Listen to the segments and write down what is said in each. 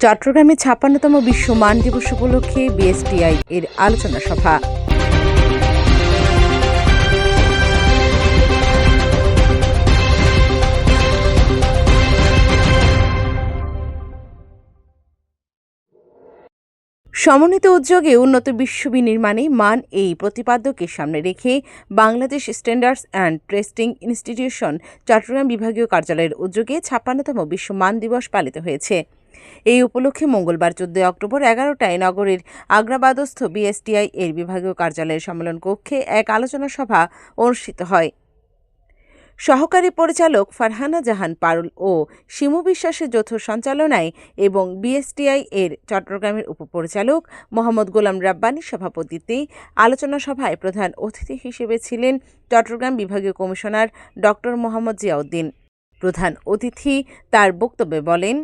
চট্টগ্রামে ছাপ্পান্নতম বিশ্ব মান দিবস উপলক্ষে বিএসটিআই এর আলোচনা সভা। সমন্বিত উদ্যোগে উন্নত বিশ্ব বিনির্মাণে মান এই প্রতিপাদ্যকে সামনে রেখে Bangladesh standards and testing institution Chittagong বিভাগীয় কার্যালয়ের উদ্যোগে ছাপ্পান্নতম বিশ্ব মান দিবস পালিত হয়েছে। এই উপলক্ষে মঙ্গলবার চোদ্দই অক্টোবর এগারোটায় নগরীর আগ্রাবাদস্থ বিএসটিআই এর বিভাগীয় কার্যালয়ের সম্মেলন কক্ষে এক আলোচনা সভা অনুষ্ঠিত হয়। সহকারী পরিচালক ফারহানা জাহান পারুল ও শিমু বিশ্বাসের যৌথ সঞ্চালনায় এবং বিএসটিআই এর চট্টগ্রামের উপপরিচালক মোহাম্মদ গোলাম রাব্বানির সভাপতিত্বে আলোচনা সভায় প্রধান অতিথি হিসেবে ছিলেন চট্টগ্রাম বিভাগীয় কমিশনার ডক্টর মোহাম্মদ জিয়াউদ্দিন। প্রধান অতিথি তার বক্তব্যে বলেন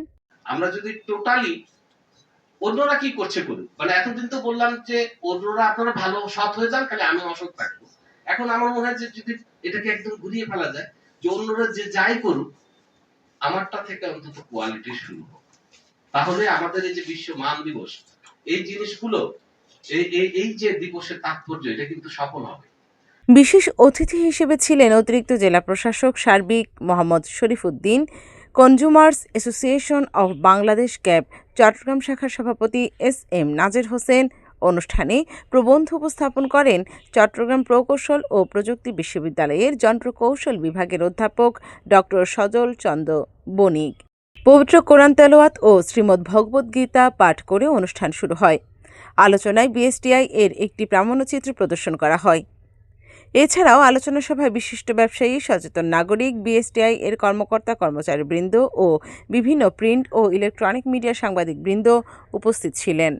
আমরা যদি টোটালি অন্যরা কি করছে করুক মানে এতদিন তো বললাম যে অন্যরা আপনারা ভালো সৎ হয়ে যান, খালি আমি অসৎ থাকব। এখন আমার মনে হয় যে যদি এটাকে একদম ঘুরিয়ে ফেলা যায়, যে অন্যরা যে যাই করুক, আমারটা থেকে অন্তত কোয়ালিটি শুরু হোক। তাহলে আমাদের এই যে বিশ্ব মান দিবস, এই জিনিসগুলো এই এই যে দিবসের তাৎপর্য, এটা কিন্তু সফল হবে। বিশেষ অতিথি হিসেবে ছিলেন অতিরিক্ত জেলা প্রশাসক সার্বিক Mohammad Sharifuddin. Consumers association of Bangladesh CAB Chittagong শাখার সভাপতি এস এম নাজের হোসেন অনুষ্ঠানে প্রবন্ধ উপস্থাপন করেন চট্টগ্রাম প্রকৌশল ও প্রযুক্তি বিশ্ববিদ্যালয়ের যন্ত্রকৌশল বিভাগের অধ্যাপক ডক্টর সজল চন্দ্র বণিক। পবিত্র কোরআন তেলাওয়াত ও শ্রীমদ্ ভগবদ্ গীতা পাঠ করে অনুষ্ঠান শুরু হয়। আলোচনায় বিএসটিআই এর একটি প্রামাণ্যচিত্র প্রদর্শন করা হয়। এছাড়াও আলোচনা সভায় বিশিষ্ট ব্যবসায়ী, সচেতন নাগরিক, বিএসটিআই এর কর্মকর্তা, কর্মচারীবৃন্দ ও বিভিন্ন প্রিন্ট ও ইলেকট্রনিক মিডিয়া সাংবাদিক বৃন্দ উপস্থিত ছিলেন।